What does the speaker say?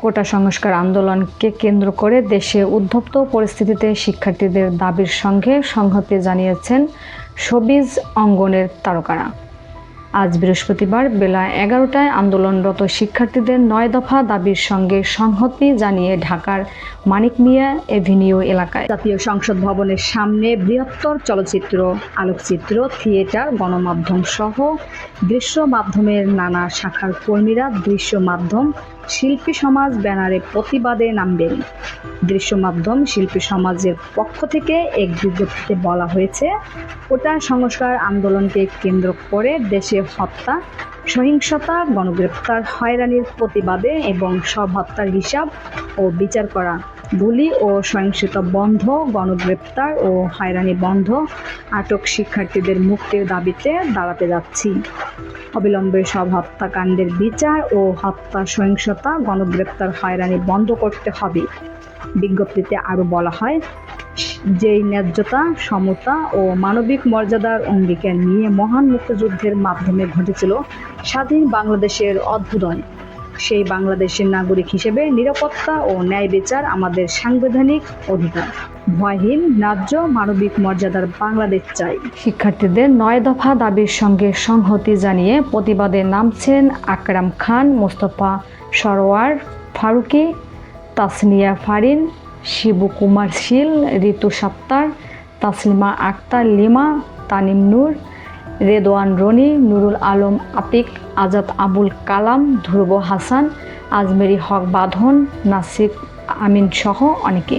কোটা সংস্কার আন্দোলনকে কেন্দ্র করে দেশে উদ্ধপ্ত পরিস্থিতিতে শিক্ষার্থীদের দাবির সঙ্গে সংহতি জানিয়েছেন সবিজ অঙ্গনের তারকারা। আজ বৃহস্পতিবার বেলা এগারোটায় আন্দোলনরত শিক্ষার্থীদের নয় দফা দাবির সঙ্গে সংহতি জানিয়ে ঢাকার মানিক মিয়া এভিনিউ এলাকায়। জাতীয় সংসদ ভবনের সামনে বৃহত্তর চলচ্চিত্র, আলোকচিত্র, থিয়েটার, গণমাধ্যম সহ দৃশ্য মাধ্যমের নানা শাখার কর্মীরা দৃশ্য মাধ্যম শিল্পী সমাজ ব্যানারে প্রতিবাদে নামবেন। দৃশ্য মাধ্যম শিল্পী সমাজের পক্ষ থেকে এক বিজ্ঞপ্তিতে বলা হয়েছে, কোটা সংস্কার আন্দোলনকে কেন্দ্র করে দেশে হত্যা, সহিংসতা গণগ্রেপ্তার হয়রানির প্রতিবাদে এবং সব হত্যার হিসাব ও বিচার করা গুলি ও সহিংসতা বন্ধ গণগ্রেপ্তার ও হয়রানি বন্ধ আটক শিক্ষার্থীদের মুক্তির দাবিতে দাঁড়াতে যাচ্ছি। অবিলম্বে সব হত্যাকাণ্ডের বিচার ও হত্যা সহিংসতা, গণগ্রেপ্তার হয়রানি বন্ধ করতে হবে। বিজ্ঞপ্তিতে আরও বলা হয়, যেই ন্যায্যতা, সমতা ও মানবিক মর্যাদার অঙ্গীকার নিয়ে মহান মুক্তিযুদ্ধের মাধ্যমে ঘটেছিল স্বাধীন বাংলাদেশের অভ্যুদয়। সেই বাংলাদেশের নাগরিক হিসেবে নিরাপত্তা ও ন্যায় বিচার আমাদের সাংবিধানিক অধিকার। ভয়হীন, ন্যায্য, মানবিক মর্যাদার বাংলাদেশ চাই। শিক্ষার্থীদের নয় দফা দাবির সঙ্গে সংহতি জানিয়ে প্রতিবাদে নামছেন আকরাম খান, মোস্তফা সরোয়ার ফারুকি, তাসনিয়া ফারিন, শিবু কুমার শীল, ঋতু সাত্তার, তাসলিমা আক্তার, লিমা, তানিম নূর রেদওয়ান রনি, নুরুল আলম আতিক, আজাদ আবুল কালাম, ধ্রুব হাসান, আজমেরি হক বাঁধন নাসিক আমিন সহ অনেকে।